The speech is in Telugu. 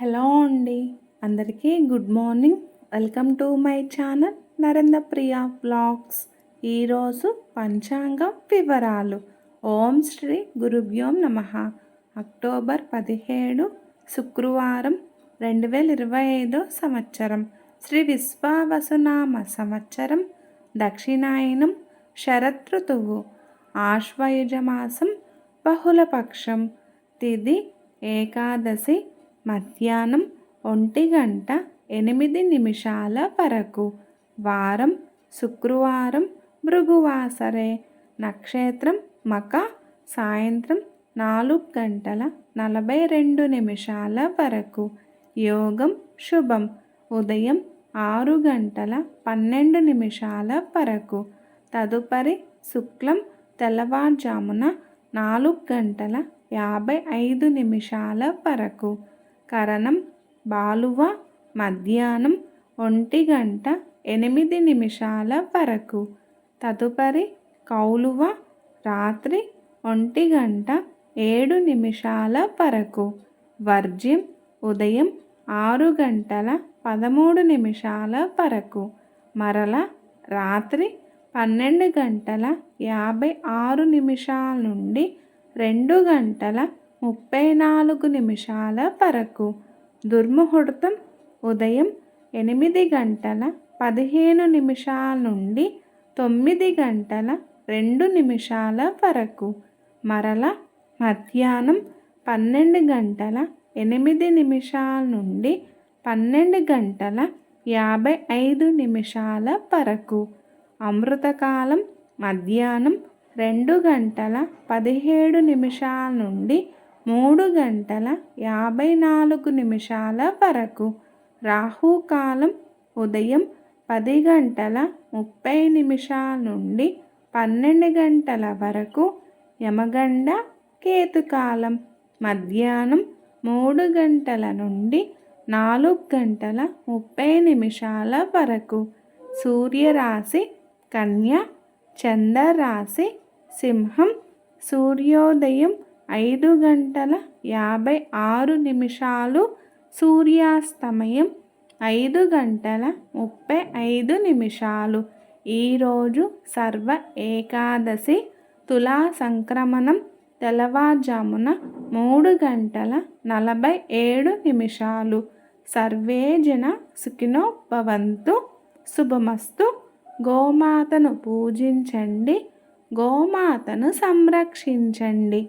హలో అండి. అందరికీ good morning. Welcome to my channel Narendra Priya blogs ఈరోజు పంచాంగం వివరాలు. ఓం శ్రీ గురుభ్యోం నమ. అక్టోబర్ పదిహేడు శుక్రవారం రెండు వేల ఇరవై ఐదో సంవత్సరం. శ్రీ విశ్వావసునామ సంవత్సరం. దక్షిణాయనం శరతృతువు ఆశ్వయుజమాసం బహుళపక్షం. తిది ఏకాదశి మధ్యాహ్నం ఒంటి గంట ఎనిమిది నిమిషాల వరకు. వారం శుక్రవారం భృగువాసరే. నక్షత్రం మక సాయంత్రం నాలుగు గంటల నలభై రెండు నిమిషాల వరకు. యోగం శుభం. ఉదయం ఆరు గంటల పన్నెండు నిమిషాల వరకు. తదుపరి శుక్లం తెల్లవారుజామున నాలుగు గంటల యాభై ఐదు నిమిషాల వరకు. కరణం బాలువ మధ్యాహ్నం ఒంటి గంట ఎనిమిది నిమిషాల వరకు. తదుపరి కౌలువ రాత్రి ఒంటి గంట ఏడు నిమిషాల వరకు. వర్జ్యం ఉదయం ఆరు గంటల పదమూడు నిమిషాల వరకు. మరల రాత్రి పన్నెండు గంటల యాభై ఆరు నిమిషాల నుండి రెండు గంటల ముప్పై నాలుగు నిమిషాల వరకు. దుర్ముహూర్తం ఉదయం ఎనిమిది గంటల పదిహేను నిమిషాల నుండి తొమ్మిది గంటల రెండు నిమిషాల వరకు. మరల మధ్యాహ్నం పన్నెండు గంటల ఎనిమిది నిమిషాల నుండి పన్నెండు గంటల యాభై ఐదు నిమిషాల వరకు. అమృతకాలం మధ్యాహ్నం రెండు గంటల పదిహేడు నిమిషాల నుండి మూడు గంటల యాభై నాలుగు నిమిషాల వరకు. రాహుకాలం ఉదయం పది గంటల ముప్పై నిమిషాల నుండి పన్నెండు గంటల వరకు యమగండ కేతుకాలం మధ్యాహ్నం మూడు గంటల నుండి నాలుగు గంటల ముప్పై నిమిషాల వరకు. సూర్యరాశి కన్య చంద్రరాశి సింహం సూర్యోదయం ఐదు గంటల యాభై ఆరు నిమిషాలు సూర్యాస్తమయం. ఐదు గంటల ముప్పై ఐదు నిమిషాలు. ఈరోజు సర్వ ఏకాదశి తులా సంక్రమణం. తెల్లవారుజామున మూడు గంటల నలభై ఏడు నిమిషాలు. సర్వే జన సుఖినో భవంతు శుభమస్తు. గోమాతను పూజించండి. గోమాతను సంరక్షించండి.